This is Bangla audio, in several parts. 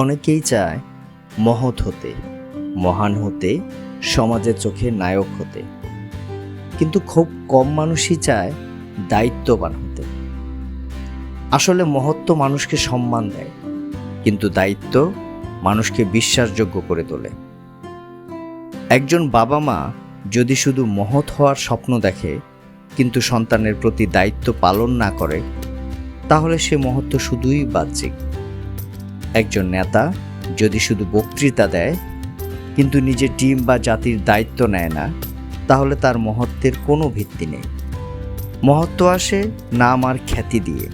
অনেকেই চায় মহৎ হতে, মহান হতে, সমাজের চোখে নায়ক হতে। কিন্তু খুব কম মানুষই চায় দায়িত্ববান হতে। আসলে মহত্ব মানুষকে সম্মান দেয়, কিন্তু দায়িত্ব মানুষকে বিশ্বাসযোগ্য করে তোলে। একজন বাবা মা যদি শুধু মহৎ হওয়ার স্বপ্ন দেখে, কিন্তু সন্তানের প্রতি দায়িত্ব পালন না করে, তাহলে সে মহত্ব শুধুই বাহ্যিক। একজন নেতা যদি শুধু বক্তৃতা দেয়, কিন্তু নিজের টিম বা জাতির দায়িত্ব নেয় না, তাহলে তার মহত্বের কোনো ভিত্তি নেই। মহত্ব আসে নাম আর খ্যাতি দিয়ে,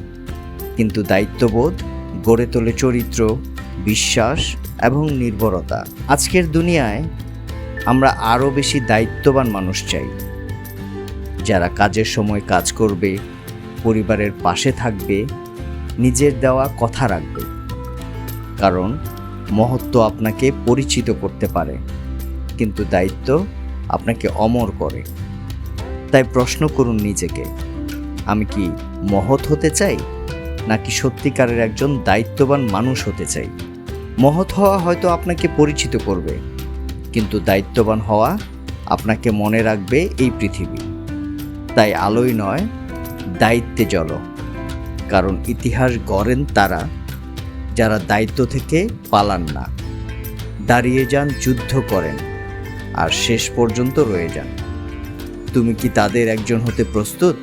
কিন্তু দায়িত্ববোধ গড়ে তোলে চরিত্র, বিশ্বাস এবং নির্ভরতা। আজকের দুনিয়ায় আমরা আরও বেশি দায়িত্ববান মানুষ চাই, যারা কাজের সময় কাজ করবে, পরিবারের পাশে থাকবে, নিজের দেওয়া কথা রাখবে। কারণ মহত্ব আপনাকে পরিচিত করতে পারে, কিন্তু দায়িত্ব আপনাকে অমর করে। তাই প্রশ্ন করুন নিজেকে, আমি কি মহৎ হতে চাই, নাকি সত্যিকারের একজন দায়িত্ববান মানুষ হতে চাই? মহৎ হওয়া হয়তো আপনাকে পরিচিত করবে, কিন্তু দায়িত্ববান হওয়া আপনাকে মনে রাখবে এই পৃথিবী। তাই আলোই নয়, দায়িত্বে জল কারণ ইতিহাস গড়েন তারা যারা দায়িত্ব থেকে পালান না। দাঁড়িয়ে যান, যুদ্ধ করেন আর শেষ পর্যন্ত রয়ে যান। তুমি কি তাদের একজন হতে প্রস্তুত?